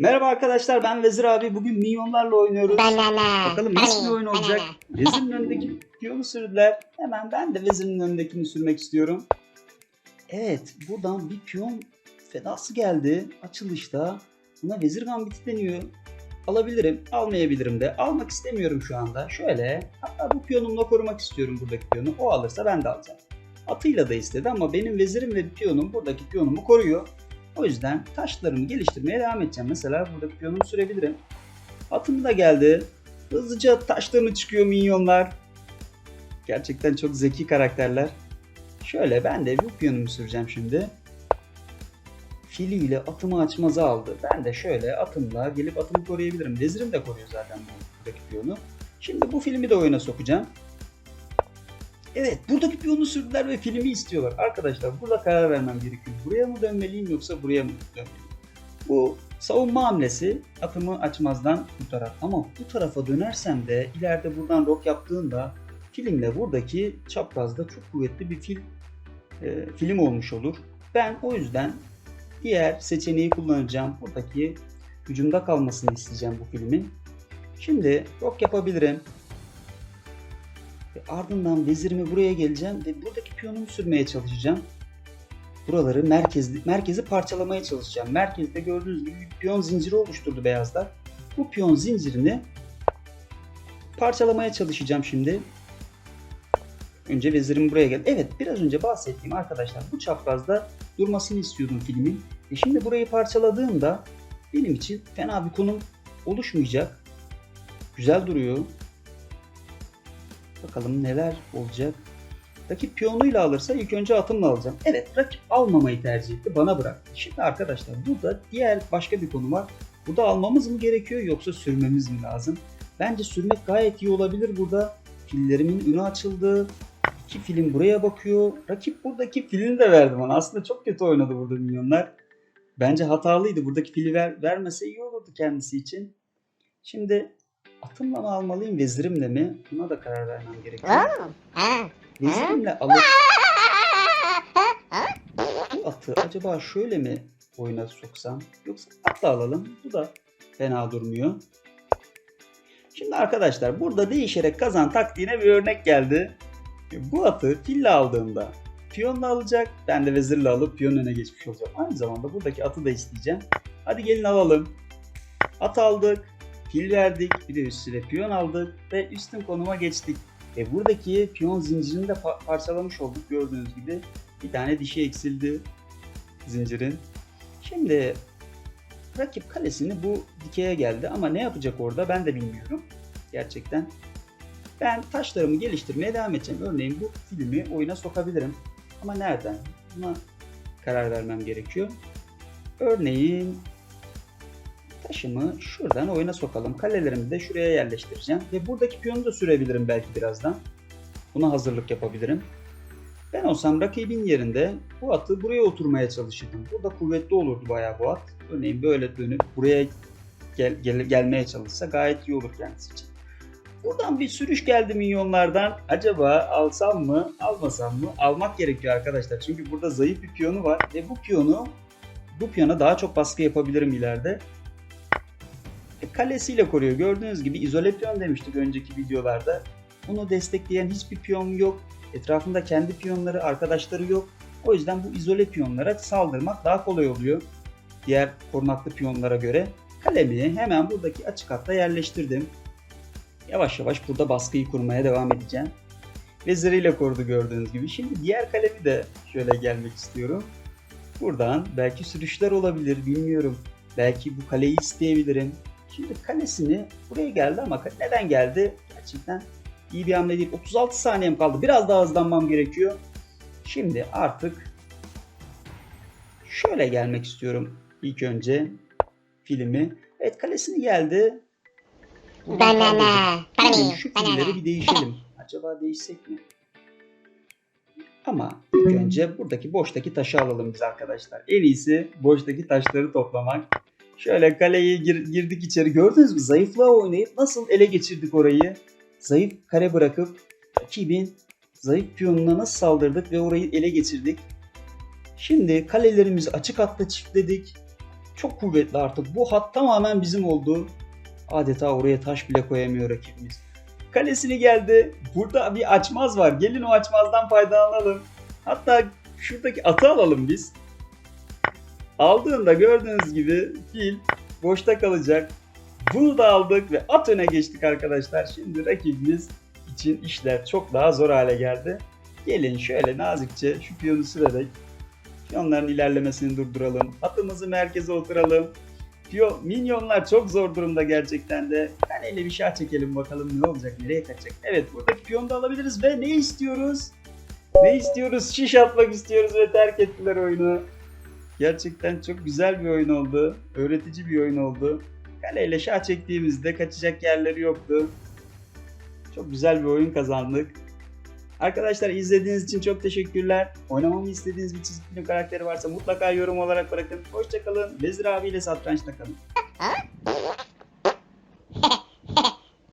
Merhaba arkadaşlar ben Vezir abi. Bugün minyonlarla oynuyoruz. Banana. Bakalım nasıl bir oyun olacak. Vezirin önündeki piyonu sürdüler. Hemen ben de vezirin önündekini sürmek istiyorum. Evet buradan bir piyon fedası geldi açılışta. Buna vezir gambiti deniyor. Alabilirim, almayabilirim de. Almak istemiyorum şu anda. Şöyle, hatta bu piyonumla korumak istiyorum buradaki piyonu. O alırsa ben de alacağım. Atıyla da istedi ama benim vezirim ve piyonum buradaki piyonumu koruyor. O yüzden taşlarımı geliştirmeye devam edeceğim. Mesela buradaki piyonumu sürebilirim. Atım da geldi. Hızlıca taşlarını çıkıyor minyonlar. Gerçekten çok zeki karakterler. Şöyle ben de bu piyonumu süreceğim şimdi. Filiyle atımı açmazı aldı. Ben de şöyle atımla gelip atımı koruyabilirim. Vezirim de koruyor zaten bu- piyonu. Şimdi bu filmi de oyuna sokacağım. Evet buradaki piyonu sürdüler ve filmi istiyorlar. Arkadaşlar burada karar vermem gerekiyor. Buraya mı dönmeliyim yoksa buraya mı dönmeliyim? Bu savunma hamlesi atımı açmazdan kurtarar. Ama bu tarafa dönersem de ileride buradan rok yaptığında filmle buradaki çaprazda çok kuvvetli bir film e, film olmuş olur. Ben o yüzden diğer seçeneği kullanacağım. Buradaki hücumda kalmasını isteyeceğim bu filmin. Şimdi rok yapabilirim. Ve ardından vezirimi buraya geleceğim ve buradaki piyonumu sürmeye çalışacağım. Buraları merkezli, merkezi parçalamaya çalışacağım. Merkezde gördüğünüz gibi bir piyon zinciri oluşturdu beyazlar. Bu piyon zincirini parçalamaya çalışacağım şimdi. Önce vezirim buraya gel. Evet biraz önce bahsettiğim arkadaşlar bu çaprazda durmasını istiyordum filmin. E şimdi burayı parçaladığımda benim için fena bir konum oluşmayacak. Güzel duruyor. Bakalım neler olacak. Rakip piyonuyla alırsa ilk önce atımla alacağım. Evet rakip almamayı tercih etti. Bana bıraktı. Şimdi arkadaşlar burada diğer başka bir konu var. Burada almamız mı gerekiyor yoksa sürmemiz mi lazım? Bence sürmek gayet iyi olabilir burada. Fillerimin önü açıldı. İki film buraya bakıyor. Rakip buradaki filini de verdi bana. Aslında çok kötü oynadı burada milyonlar. Bence hatalıydı. Buradaki fili ver, vermese iyi olurdu kendisi için. Şimdi atımla mı almalıyım vezirimle mi? Buna da karar vermem gerekiyor. Vezirimle alıp bu atı acaba şöyle mi oyuna soksam? Yoksa atla alalım. Bu da fena durmuyor. Şimdi arkadaşlar burada değişerek kazan taktiğine bir örnek geldi. Bu atı fille aldığımda piyonla alacak. Ben de vezirle alıp piyon öne geçmiş olacağım. Aynı zamanda buradaki atı da isteyeceğim. Hadi gelin alalım. At aldık. Fil verdik. Bir de üstüne piyon aldık. Ve üstün konuma geçtik. E buradaki piyon zincirini de pa- parçalamış olduk gördüğünüz gibi. Bir tane dişi eksildi zincirin. Şimdi rakip kalesini bu dikeye geldi ama ne yapacak orada ben de bilmiyorum. Gerçekten. Ben taşlarımı geliştirmeye devam edeceğim. Örneğin bu filmi oyuna sokabilirim. Ama nereden? Buna karar vermem gerekiyor. Örneğin taşımı şuradan oyuna sokalım. Kalelerimi de şuraya yerleştireceğim. Ve buradaki piyonu da sürebilirim belki birazdan. Buna hazırlık yapabilirim. Ben olsam rakibin yerinde bu atı buraya oturmaya çalışırdım. Burada kuvvetli olurdu bayağı bu at. Örneğin böyle dönüp buraya gel, gel- gelmeye çalışsa gayet iyi olur kendisi için. Buradan bir sürüş geldi minyonlardan. Acaba alsam mı, almasam mı? Almak gerekiyor arkadaşlar. Çünkü burada zayıf bir piyonu var ve bu piyonu bu piyona daha çok baskı yapabilirim ileride. E, kalesiyle koruyor. Gördüğünüz gibi izole piyon demiştik önceki videolarda. Bunu destekleyen hiçbir piyon yok. Etrafında kendi piyonları, arkadaşları yok. O yüzden bu izole piyonlara saldırmak daha kolay oluyor. Diğer korunaklı piyonlara göre. Kalemi hemen buradaki açık hatta yerleştirdim. Yavaş yavaş burada baskıyı kurmaya devam edeceğim. Veziriyle korudu gördüğünüz gibi. Şimdi diğer kalemi de şöyle gelmek istiyorum. Buradan belki sürüşler olabilir bilmiyorum. Belki bu kaleyi isteyebilirim. Şimdi kalesini buraya geldi ama neden geldi? Gerçekten iyi bir hamle değil. 36 saniyem kaldı. Biraz daha hızlanmam gerekiyor. Şimdi artık şöyle gelmek istiyorum ilk önce filmi. Evet kalesini geldi. Buradan. Banana. Gelin şu Banana. filleri bir değişelim. Acaba değişsek mi? Ama ilk önce buradaki boştaki taşı alalım biz arkadaşlar. En iyisi boştaki taşları toplamak. Şöyle kaleye gir- girdik içeri. Gördünüz mü? Zayıflığa oynayıp nasıl ele geçirdik orayı. Zayıf kare bırakıp rakibin zayıf piyonuna nasıl saldırdık ve orayı ele geçirdik. Şimdi kalelerimizi açık hatta çiftledik. çok kuvvetli artık. Bu hat tamamen bizim oldu. Adeta oraya taş bile koyamıyor rakibimiz. Kalesini geldi. Burada bir açmaz var. Gelin o açmazdan faydalanalım. Hatta şuradaki atı alalım biz. Aldığında gördüğünüz gibi fil boşta kalacak. Bunu da aldık ve at öne geçtik arkadaşlar. Şimdi rakibimiz için işler çok daha zor hale geldi. Gelin şöyle nazikçe şu piyonu sürerek piyonların ilerlemesini durduralım. Atımızı merkeze oturalım. Piyon, minyonlar çok zor durumda gerçekten de. Kaleyle bir şah çekelim bakalım ne olacak, nereye kaçacak. Evet buradaki piyonu da alabiliriz ve ne istiyoruz? Ne istiyoruz? Şiş atmak istiyoruz ve terk ettiler oyunu. Gerçekten çok güzel bir oyun oldu. Öğretici bir oyun oldu. Kaleyle şah çektiğimizde kaçacak yerleri yoktu. Çok güzel bir oyun kazandık. Arkadaşlar izlediğiniz için çok teşekkürler. Oynamamı istediğiniz bir çizgi film karakteri varsa mutlaka yorum olarak bırakın. Hoşçakalın. Vezir abiyle satrançta kalın.